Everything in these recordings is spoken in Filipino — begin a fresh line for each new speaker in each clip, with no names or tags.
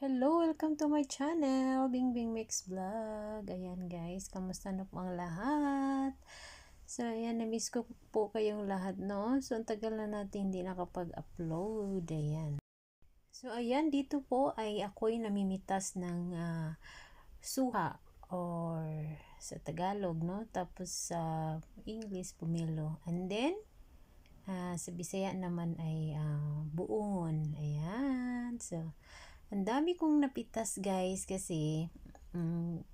Hello, welcome to my channel, Bing Bing Mix Vlog. Ayan guys, kamusta na po ang lahat? So, ayan, na-miss ko po kayong lahat, no? So, ang tagal na natin hindi nakapag-upload. Ayan. So, ayan, dito po ay ako'y namimitas ng ah, suha or sa Tagalog, no? Tapos sa English, pumilo. And then, ah, sa Bisaya naman ay ah, buongon. Ayan. So, ang dami kong napitas guys kasi mm,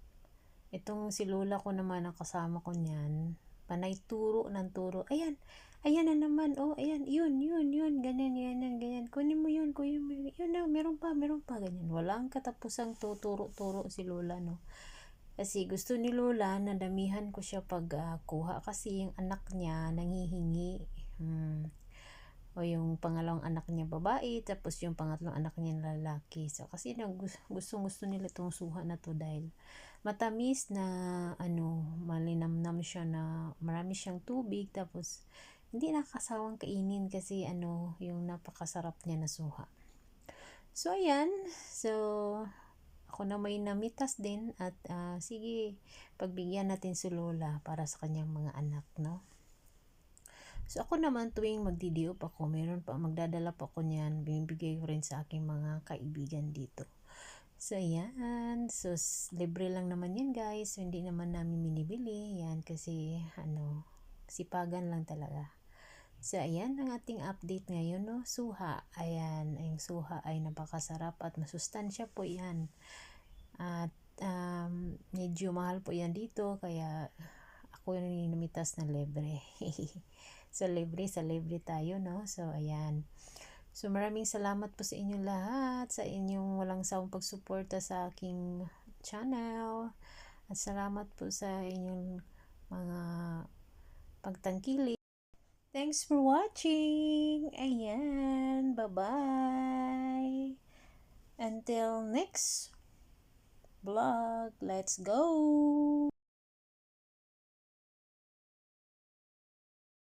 itong si Lola ko naman ang kasama ko niyan. Panay turo ng turo. Ayan, ayan na naman. Oh, ayan, yun, yun, yun. Ganyan, ganyan, ganyan. Kunin mo yun, kunin mo yun. Yun na, meron pa, meron pa. Ganyan. Walang katapusang tuturo-turo si Lola, no. Kasi gusto ni Lola na damihan ko siya pag ah, kuha kasi yung anak niya nangihingi. Hmm o yung pangalawang anak niya babae, tapos yung pangatlong anak niya lalaki. So, kasi nang gusto gusto nila itong suha na to dahil matamis na ano, malinamnam siya na marami siyang tubig, tapos hindi nakakasawang kainin kasi ano, yung napakasarap niya na suha. So, ayan. So, ako na may namitas din at uh, sige, pagbigyan natin si Lola para sa kanyang mga anak, no? So ako naman tuwing magdidiop ako, meron pa magdadala pa ako niyan, binibigay ko rin sa aking mga kaibigan dito. So ayan, so libre lang naman yan guys, so, hindi naman namin minibili, yan kasi ano, sipagan lang talaga. So ayan ang ating update ngayon no, suha. Ayan, ang suha ay napakasarap at masustansya po yan. At um, medyo mahal po yan dito kaya ako yung namitas na libre. So, libre sa libre tayo, no? So, ayan. So, maraming salamat po sa inyong lahat, sa inyong walang sawang pagsuporta sa aking channel. At salamat po sa inyong mga pagtangkili. Thanks for watching. Ayan. Bye-bye. Until next vlog. Let's go.